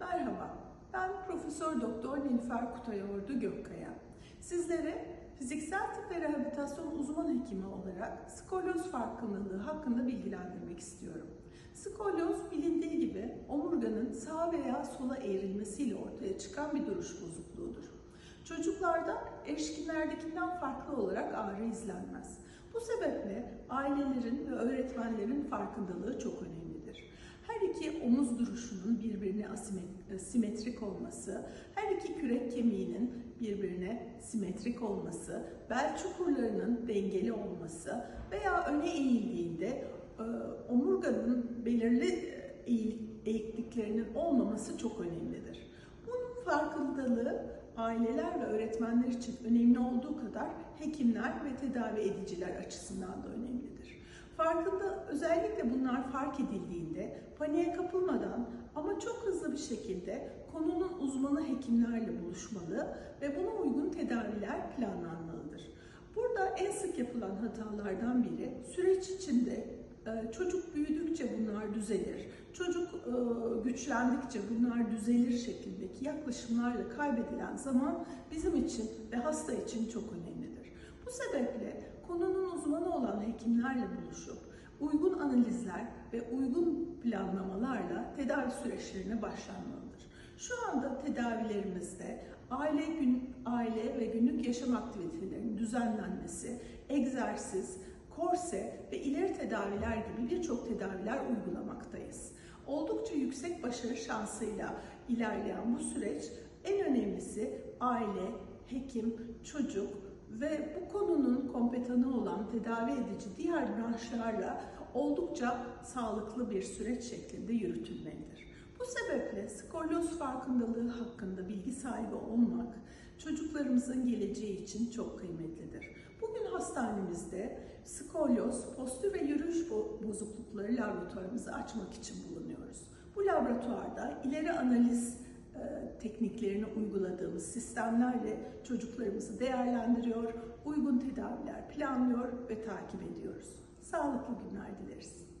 Merhaba, ben Profesör Doktor Nilüfer Kutayordu Gökkaya. Sizlere fiziksel tip ve rehabilitasyon uzman hekimi olarak skolyoz farkındalığı hakkında bilgilendirmek istiyorum. Skolyoz bilindiği gibi omurganın sağa veya sola eğrilmesiyle ortaya çıkan bir duruş bozukluğudur. Çocuklarda erişkinlerdekinden farklı olarak ağrı izlenmez. Bu sebeple ailelerin ve öğretmenlerin farkındalığı çok önemlidir. Her iki omuz duruşunun birbirine simetrik olması, her iki kürek kemiğinin birbirine simetrik olması, bel çukurlarının dengeli olması veya öne eğildiğinde e, omurganın belirli e, eğikliklerinin olmaması çok önemlidir. Bunun farkındalığı aileler ve öğretmenler için önemli olduğu kadar hekimler ve tedavi ediciler açısından da önemlidir. Farkında özellikle bunlar fark edildiğinde paniğe kapılmadan ama çok bir şekilde konunun uzmanı hekimlerle buluşmalı ve buna uygun tedaviler planlanmalıdır. Burada en sık yapılan hatalardan biri süreç içinde e, çocuk büyüdükçe bunlar düzelir, çocuk e, güçlendikçe bunlar düzelir şeklindeki yaklaşımlarla kaybedilen zaman bizim için ve hasta için çok önemlidir. Bu sebeple konunun uzmanı olan hekimlerle buluşup uygun analizler ve uygun planlamalarla tedavi süreçlerine başlanmalıdır. Şu anda tedavilerimizde aile gün aile ve günlük yaşam aktivitelerinin düzenlenmesi, egzersiz, korse ve ileri tedaviler gibi birçok tedaviler uygulamaktayız. Oldukça yüksek başarı şansıyla ilerleyen bu süreç en önemlisi aile, hekim, çocuk ve bu konunun kompetanı olan tedavi edici diğer branşlarla oldukça sağlıklı bir süreç şeklinde yürütülmelidir. Bu sebeple skolyoz farkındalığı hakkında bilgi sahibi olmak çocuklarımızın geleceği için çok kıymetlidir. Bugün hastanemizde skolyoz, postür ve yürüyüş bo- bozuklukları laboratuvarımızı açmak için bulunuyoruz. Bu laboratuvarda ileri analiz tekniklerini uyguladığımız sistemlerle çocuklarımızı değerlendiriyor, uygun tedaviler planlıyor ve takip ediyoruz. Sağlıklı günler dileriz.